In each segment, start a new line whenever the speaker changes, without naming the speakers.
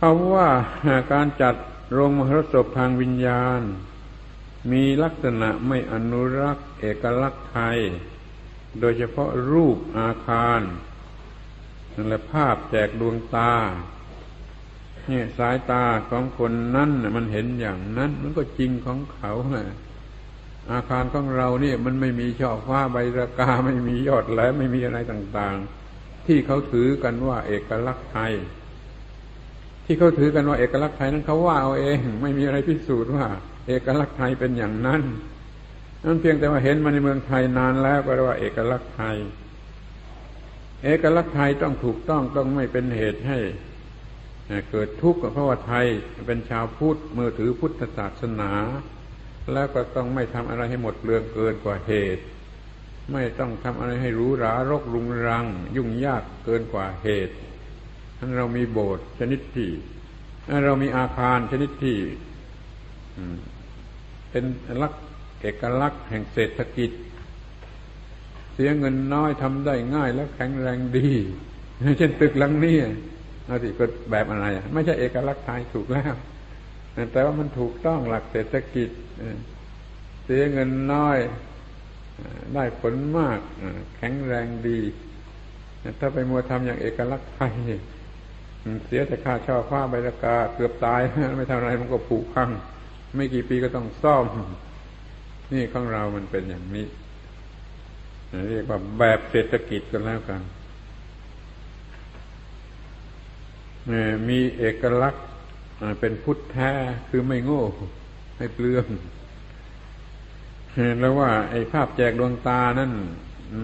คำว่าการจัดโรงมหรสพทางวิญญาณ มีลักษณะไม่อนุรักษ์เอกลักษณ์ไทย โดยเฉพาะรูปอาคารและภาพแจกดวงตาเนี่ยสายตาของคนนั้นมันเห็นอย่างนั้น มันก็จริงของเขาอาคารของเราเนี่ยมันไม่มีช่อฟ้าใบระกาไม่มียอดแหลมไม่มีอะไรต่าง ๆ ที่เขาถือกันว่าเอกลักษณ์ไทย ที่เขาถือกันว่าเอกลักษณ์ไทยนั้นเขาว่าเอาเอง ไม่มีอะไรพิสูจน์ว่า เอกลักษณ์ไทยเป็นอย่างนั้นนั่นเพียงแต่ว่าเห็นมาในเมืองไทยนานแล้วก็เรียกว่าเอกลักษณ์ไทย เอกลักษณ์ไทยต้องถูกต้องต้องไม่เป็นเหตุให้เกิดทุกข์เพราะว่าไทยเป็นชาวพุทธมือถือพุทธศาสนา แล้วก็ต้องไม่ทำอะไรให้หมดเปลืองเกินกว่าเหตุ ไม่ต้องทำอะไรให้รู้รารกรุงรัง ยุ่งยากเกินกว่าเหตุ เรามีโบสถ์ชนิดที่เรามีอาคารชนิดที่เป็นลักษณ์เอกลักษณ์แห่งเศรษฐกิจ เสียเงินน้อยทำได้ง่ายและแข็งแรงดี เช่นตึกหลังนี้เอาสิกิดแบบอะไรไม่ใช่เอกลักษณ์ไทยถูกแล้วแต่ว่ามันถูกต้องหลักเศรษฐกิจเสียเงินน้อยได้ผลมากแข็งแรงดี ถ้าไปมัวทำอย่างเอกลักษณ์ไทย เสียแต่ค่าเช่อฟ้าใบราคาเกือบตายไม่ทำอะไรมันก็ผุพัง ไม่กี่ปีก็ต้องซ่อม นี่ของเรามันเป็นอย่างนี้เรียกว่าแบบเศรษฐกิจกันแล้วกันมีเอกลักษณ์เป็นพุทธแท้คือไม่โง่ไม่เปลืองแล้วว่า ไอ้ภาพแจกดวงตานั่น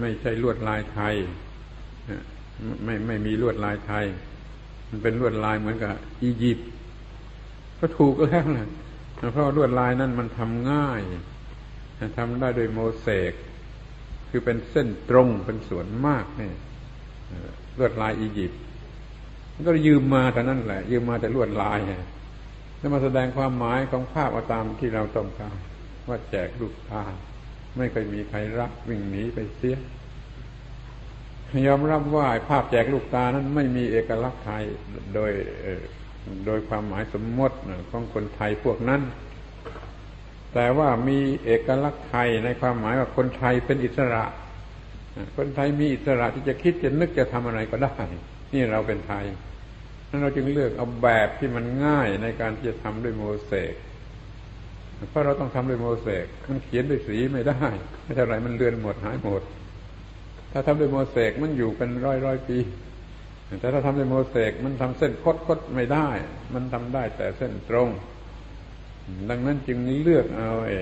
ไม่ใช่ลวดลายไทย ไม่ไม่มีลวดลายไทย มันเป็นลวดลายเหมือนกับอียิปต์ก็ถูกแล้วนะเพราะลวดลายนั่นมันทำง่ายทำได้โดยโมเสกคือเป็นเส้นตรงเป็นส่วนมากเนี่ยลวดลายอียิปต์ก็ยืมมาแต่นั่นแหละ ยืมมาแต่ลวดลายแล้วมาแสดงความหมายของภาพเอาตามที่เราต้องการว่าแจกลูกตาไม่เคยมีใครรักวิ่งหนีไปเสีย ยอมรับว่าภาพแจกลูกตานั้นไม่มีเอกลักษณ์ไทยโดยโดยความหมายสมมติของคนไทยพวกนั้น แต่ว่ามีเอกลักษณ์ไทยในความหมายว่าคนไทยเป็นอิสระ คนไทยมีอิสระที่จะคิดจะนึกจะทำอะไรก็ได้ นี่เราเป็นไทยนั้นเราจึงเลือกเอาแบบที่มันง่ายในการที่จะทำด้วยโมเสกเพราะเราต้องทำด้วยโมเสกมันเขียนด้วยสีไม่ได้ไม่เท่าไรมันเลือนหมดหายหมด ถ้าทำด้วยโมเสกมันอยู่เป็นร้อยร้อยปี แต่ถ้าทำด้วยโมเสกมันทำเส้นคดคดไม่ได้ มันทำได้แต่เส้นตรง ดังนั้นจึงเลือกเอาไอ้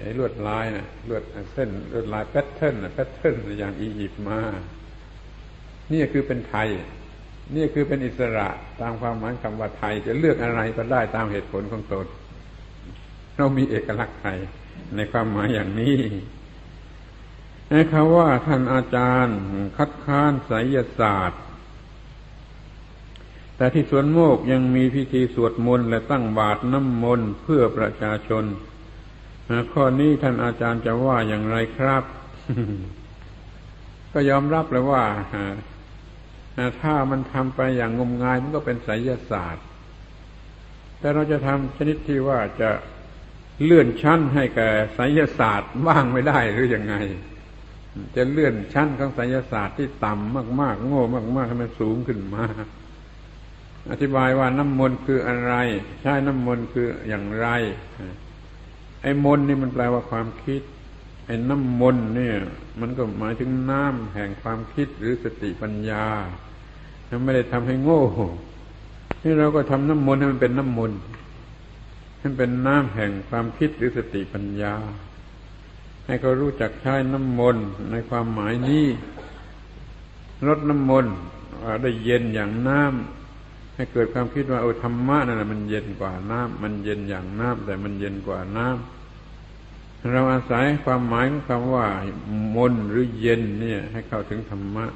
ไอ้ลวดลายนะลวดเส้นลวดลายแพทเทิร์นแพทเทิร์นอย่างอียิปต์มานี่คือเป็นไทย นี่คือเป็นอิสระตามความหมายคำว่าไทย จะเลือกอะไรก็ได้ตามเหตุผลของตนเรามีเอกลักษณ์ไทยในความหมายอย่างนี้ คำว่าท่านอาจารย์ คัดค้านไสยศาสตร์ แต่ที่สวนโมกยังมีพิธีสวดมนต์และตั้งบาตรน้ำมนต์เพื่อประชาชนข้อนี้ท่านอาจารย์จะว่าอย่างไรครับ ก็ยอมรับเลยว่าถ้ามันทำไปอย่างงมงายมันก็เป็นไสยศาสตร์ แต่เราจะทำชนิดที่ว่าจะเลื่อนชั้นให้แก่ไสยศาสตร์บ้างไม่ได้หรืออยังไง จะเลื่อนชั้นของไสยศาสตร์ที่ต่ำมาก ๆ โง่มากๆให้มันสูงขึ้นมา อธิบายว่าน้ำมนต์คืออะไร ใช่น้ำมนต์คืออย่างไร ไอ้มนต์นี่มันแปลว่าความคิด ไอ้น้ำมนต์เนี่ย มันก็หมายถึงน้ำแห่งความคิดหรือสติปัญญาไม่ได้ทำให้โง่นี่เราก็ทำน้ำมนต์ให้มันเป็นน้ำมนต์ให้เป็นน้ำแห่งความคิดหรือสติปัญญา ให้เขารู้จักใช้น้ำมนต์ในความหมายนี้ลดน้ำมนต์ได้เย็นอย่างน้ำให้เกิดความคิดว่าโอ้ธรรมะนั่นแหละมันเย็นกว่าน้ำมันเย็นอย่างน้ำแต่มันเย็นกว่าน้ำเราอาศัยความหมายของคำว่ามนหรือเย็นเนี่ย ให้เข้าถึงธรรมะ